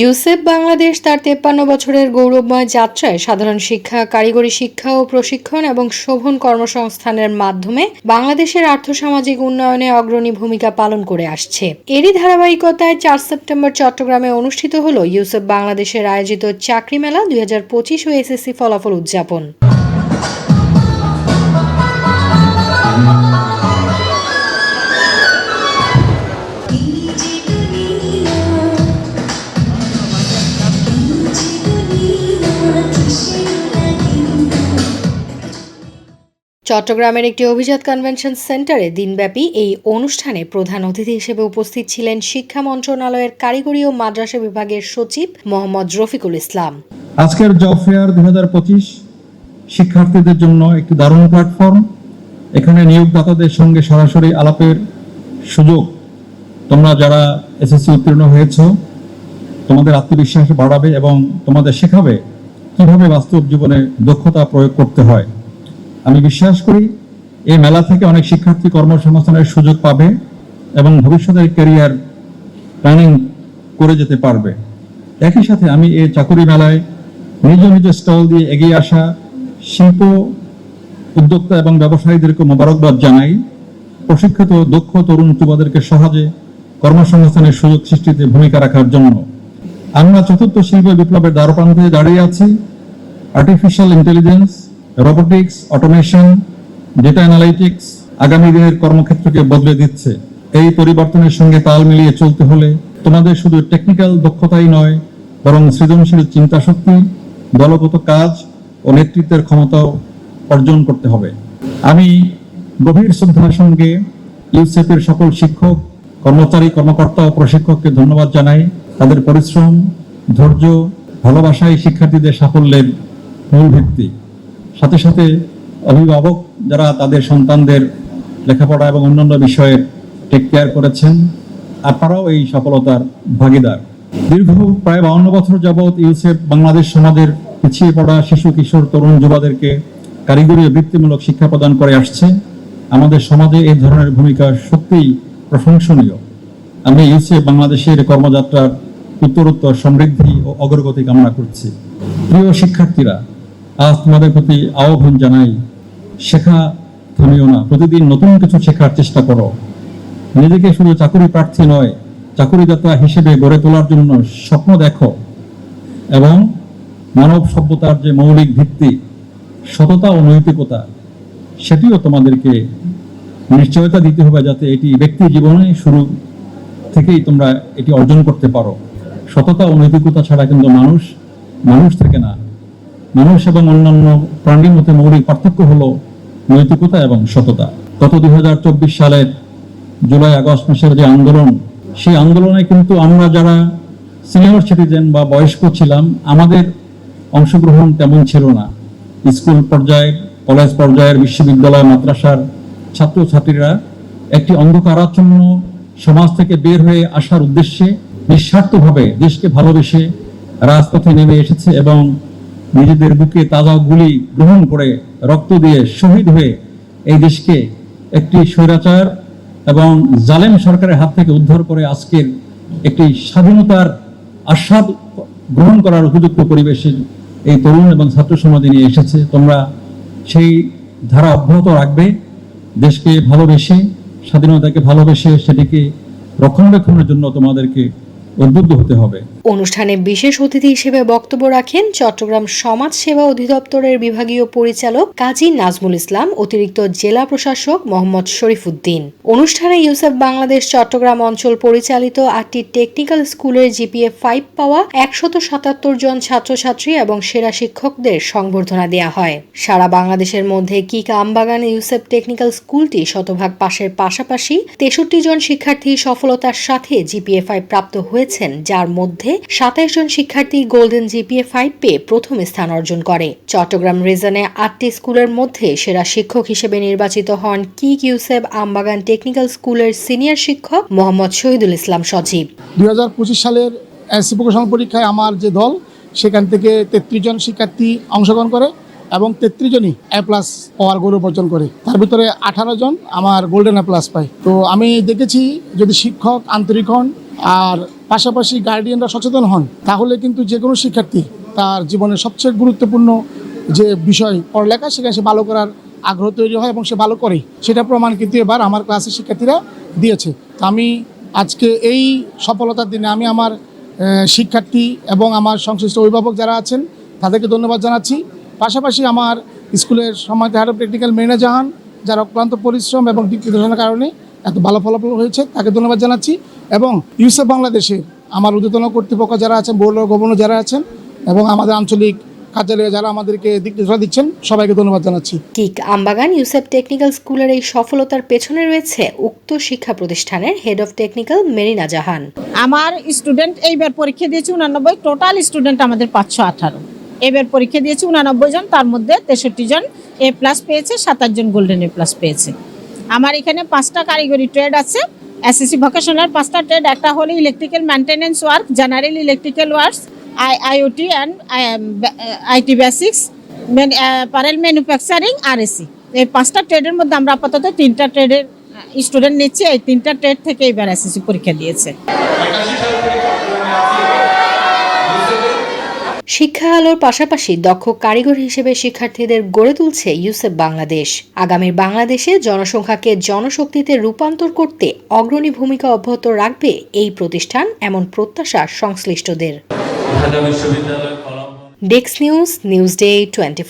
Yousef Bangladesh তার তেপ্পান্ন বছরের গৌরবময় যাত্রায় সাধারণ শিক্ষা, কারিগরি শিক্ষা ও প্রশিক্ষণ এবং শোভন কর্মসংস্থানের মাধ্যমে বাংলাদেশের আর্থসামাজিক উন্নয়নে অগ্রণী ভূমিকা পালন করে আসছে। এরই ধারাবাহিকতায় চার সেপ্টেম্বর চট্টগ্রামে অনুষ্ঠিত হল ইউসেফ বাংলাদেশের আয়োজিত চাকরি মেলা দুই হাজার পঁচিশ ও এসএসসি ফলাফল উদযাপন। চট্টগ্রামের একটি অভিজাত কনভেনশন সেন্টারে দিনব্যাপী এই অনুষ্ঠানে প্রধান অতিথি হিসেবে উপস্থিত ছিলেন শিক্ষা মন্ত্রণালয়ের কারিগরি ও মাদ্রাসা বিভাগের সচিব মোহাম্মদ রফিকুল ইসলাম। আজকের জব ফেয়ার দুই হাজার পঁচিশ শিক্ষার্থীদের জন্য একটি দারুণ প্ল্যাটফর্ম এখানে নিয়োগদাতাদের সঙ্গে সরাসরি আলাপের সুযোগ। তোমরা যারা এসএসসি উত্তীর্ণ হয়েছ, তোমাদের আত্মবিশ্বাস বাড়াবে এবং তোমাদের শেখাবে কীভাবে বাস্তব জীবনে দক্ষতা প্রয়োগ করতে হয়। আমি বিশ্বাস করি এই মেলা থেকে অনেক শিক্ষার্থী কর্মসংস্থানের সুযোগ পাবে এবং ভবিষ্যতের ক্যারিয়ার প্ল্যানিং করে যেতে পারবে। একই সাথে আমি এই চাকুরি মেলায় নিজ নিজ স্টল দিয়ে এগিয়ে আসা শিল্প, উদ্যোক্তা এবং ব্যবসায়ীদেরকে মোবারকবাদ জানাই। প্রশিক্ষিত, দক্ষ তরুণ যুবাদেরকে সহজে কর্মসংস্থানের সুযোগ সৃষ্টিতে ভূমিকা রাখার জন্য। আমরা চতুর্থ শিল্প বিপ্লবের দ্বারপ্রান্তে দাঁড়িয়ে আছি। Artificial intelligence robotics automation data analytics আগামী দিনের কর্মক্ষেত্রকে বদলে দিচ্ছে। এই পরিবর্তনের সঙ্গে তাল মিলিয়ে চলতে হলে তোমাদের শুধু টেকনিক্যাল দক্ষতাই নয়, বরং সৃজনশীল চিন্তা শক্তি দলগত কাজ ও নেতৃত্বের ক্ষমতাও অর্জন করতে হবে। আমি গভীর শ্রদ্ধার সঙ্গে ইউসেফের সকল শিক্ষক, কর্মচারী, কর্মকর্তা ও প্রশিক্ষককে ধন্যবাদ জানাই। তাদের পরিশ্রম, ধৈর্য ভালোবাসাই শিক্ষার্থীদের সাফল্যের মূল ভিত্তি। সাথে সাথে অভিভাবক যারা তাদের সন্তানদের লেখাপড়া এবং অন্যান্য বিষয়ে টেক কেয়ার করেছেন আপনারাও এই সফলতার ভাগিদার। দীর্ঘ প্রায় বাউন্ন বছর যাবৎ ইউসেফ বাংলাদেশ সমাজের পিছিয়ে পড়া শিশু, কিশোর, তরুণ যুবাদেরকে কারিগরি ও বৃত্তিমূলক শিক্ষা প্রদান করে আসছে। আমাদের সমাজে এই ধরনের ভূমিকা সত্যিই প্রশংসনীয়। আমি ইউসেফ বাংলাদেশের কর্মযাত্রার উত্তরোত্তর সমৃদ্ধি ও অগ্রগতি কামনা করছি। প্রিয় শিক্ষার্থীরা আজ তোমাদের প্রতি আহ্বান জানাই, শেখা থামিও না, প্রতিদিন নতুন কিছু শেখার চেষ্টা করো। নিজেকে শুধু চাকরি প্রার্থী নয়, চাকরিদাতা হিসেবে গড়ে তোলার জন্য স্বপ্ন দেখো। এবং মানব সভ্যতার যে মৌলিক ভিত্তি, সততা ও নৈতিকতা, সেটিও তোমাদেরকে নিশ্চয়তা দিতে হবে যাতে এটি ব্যক্তি জীবনে শুরু থেকেই তোমরা এটি অর্জন করতে পারো। সততা ও নৈতিকতা ছাড়া কিন্তু মানুষ মানুষ থাকে না। মানুষ এবং অন্যান্য প্রাণীর মধ্যে মৌলিক পার্থক্য হলো নৈতিকতা এবং সততা। গত দুই সালের জুলাই, আগস্ট মাসের যে আন্দোলন, সেই আন্দোলনে কিন্তু আমরা যারা সিনিয়র সিটিজেন বা বয়স্ক ছিলাম, আমাদের অংশগ্রহণ তেমন ছিল না। স্কুল পর্যায়ের কলেজ পর্যায়ের বিশ্ববিদ্যালয়, মাদ্রাসার ছাত্রছাত্রীরা একটি অন্ধকারাচ্ছন্ন সমাজ থেকে বের হয়ে আসার উদ্দেশ্যে নিঃস্বার্থভাবে দেশকে ভালোবেসে রাজপথে নেমে এসেছে এবং নিজেদের বুকে তাজা গুলি গ্রহণ করে রক্ত দিয়ে শহীদ হয়ে এই দেশকে একটি স্বৈরাচার এবং জালেম সরকারের হাত থেকে উদ্ধার করে আজকের একটি স্বাধীনতার আস্বাদ গ্রহণ করার উপযুক্ত পরিবেশে এই তরুণ এবং ছাত্র সমাজে নিয়ে এসেছে। তোমরা সেই ধারা অব্যাহত রাখবে। দেশকে ভালোবেসে, স্বাধীনতাকে ভালোবেসে সেটিকে রক্ষণাবেক্ষণের জন্য তোমাদেরকে উদ্বুদ্ধ হতে হবে। অনুষ্ঠানে বিশেষ অতিথি হিসেবে বক্তব্য রাখেন চট্টগ্রাম সমাজ সেবা অধিদপ্তরের বিভাগীয় পরিচালক কাজী নাজমুল ইসলাম, অতিরিক্ত জেলা প্রশাসক মোহাম্মদ শরীফুদ্দিন। অনুষ্ঠানে ইউসেফ বাংলাদেশ চট্টগ্রাম অঞ্চল পরিচালিত আটটি টেকনিক্যাল স্কুলের জিপিএ ফাইভ পাওয়া একশত সাতাত্তর জন ছাত্রছাত্রী এবং সেরা শিক্ষকদের সংবর্ধনা দেওয়া হয়। সারা বাংলাদেশের মধ্যে কিক আমবাগান ইউসেফ টেকনিক্যাল স্কুলটি শতভাগ পাশের পাশাপাশি তেষট্টি জন শিক্ষার্থী সফলতার সাথে জিপিএ ফাইভ প্রাপ্ত হয়েছেন যার মধ্যে সাতাইশ জন শিক্ষার্থী গোল্ডেন জিপিএ ফাইভ পেয়ে প্রথম স্থান অর্জন করে। চট্টগ্রাম রিজনে আটটি স্কুলের মধ্যে সেরা শিক্ষক হিসেবে নির্বাচিত হন কি ইউসেফ আমবাগান টেকনিক্যাল স্কুলের সিনিয়র শিক্ষক মোহাম্মদ শহীদুল ইসলাম সজীব। দুই হাজার পঁচিশ সালের এসসি প্রকাশন পরীক্ষায় আমার যে দল, সেখান থেকে তেত্রিশ জন শিক্ষার্থী অংশগ্রহণ করে এবং তেত্রিশ জনই এ প্লাস পাওয়ার গৌরব অর্জন করে। তার ভিতরে আঠারো জন আমার গোল্ডেন এ প্লাস পায়। তো আমি দেখেছি যদি শিক্ষক আন্তরিক হন আর পাশাপাশি গার্ডিয়ানরা সচেতন হন, তাহলে কিন্তু যে কোনো শিক্ষার্থী তার জীবনের সবচেয়ে গুরুত্বপূর্ণ যে বিষয় পড়ালেখা, সেখানে সে ভালো করার আগ্রহ তৈরি হয় এবং সে ভালো করে সেটা প্রমাণ কিন্তু এবার আমার ক্লাসের শিক্ষার্থীরা দিয়েছে। আমি আজকে এই সফলতার দিনে আমি আমার শিক্ষার্থী এবং আমার সংশ্লিষ্ট অভিভাবক যারা আছেন, তাদেরকে ধন্যবাদ জানাচ্ছি। পাশাপাশি আমার স্কুলের সম্মানিত হেড অফ টেকনিক্যাল মেনা জাহান, যার অক্লান্ত পরিশ্রম এবং দিক নির্দেশনার কারণে এত ভালো ফলাফল হয়েছে তাকে ধন্যবাদ জানাচ্ছি। এবং ইউসেফ বাংলাদেশের আমার ঊর্ধ্বতন কর্তৃপক্ষ যারা আছেন বোর্ড গভর্নর যারা আছেন এবং আমাদের আঞ্চলিক কার্যালয়ে যারা আমাদেরকে দিক নির্দেশনা দিচ্ছেন সবাইকে ধন্যবাদ জানাচ্ছি। কিক আমবাগান ইউসেফ টেকনিক্যাল স্কুলের এই সফলতার পেছনে রয়েছে উক্ত শিক্ষা প্রতিষ্ঠানের head of technical Marina Jahan. আমার স্টুডেন্ট এইবার পরীক্ষা দিয়েছে উনানব্বই টোটাল স্টুডেন্ট আমাদের পাঁচশো আঠারো। এবার পরীক্ষা দিয়েছে উনানব্বই জন তার মধ্যে তেষট্টি জন এ প্লাস পেয়েছে সাতাশ জন গোল্ডেন এ প্লাস পেয়েছে। আমার এখানে পাঁচটা কারিগরি ট্রেড আছে এসএসসি ভোকেশনাল পাঁচটা ট্রেড একটা হলো electrical maintenance work general electrical works I IoT and IT basics apparel manufacturing R AC এই পাঁচটা ট্রেডের মধ্যে আমরা আপাতত তিনটা ট্রেডের স্টুডেন্ট নিচ্ছি, এই তিনটা ট্রেড থেকে এবার এসএসসি পরীক্ষা দিয়েছে। শিক্ষা আলোর পাশাপাশি দক্ষ কারিগর হিসেবে শিক্ষার্থীদের গড়ে তুলছে ইউসেফ বাংলাদেশ। আগামীর বাংলাদেশে জনসংখ্যাকে জনশক্তিতে রূপান্তর করতে অগ্রণী ভূমিকা অব্যাহত রাখবে এই প্রতিষ্ঠান এমন প্রত্যাশা সংশ্লিষ্টদের। ডেক্স নিউজ নিউজ ডে টোয়েন্টি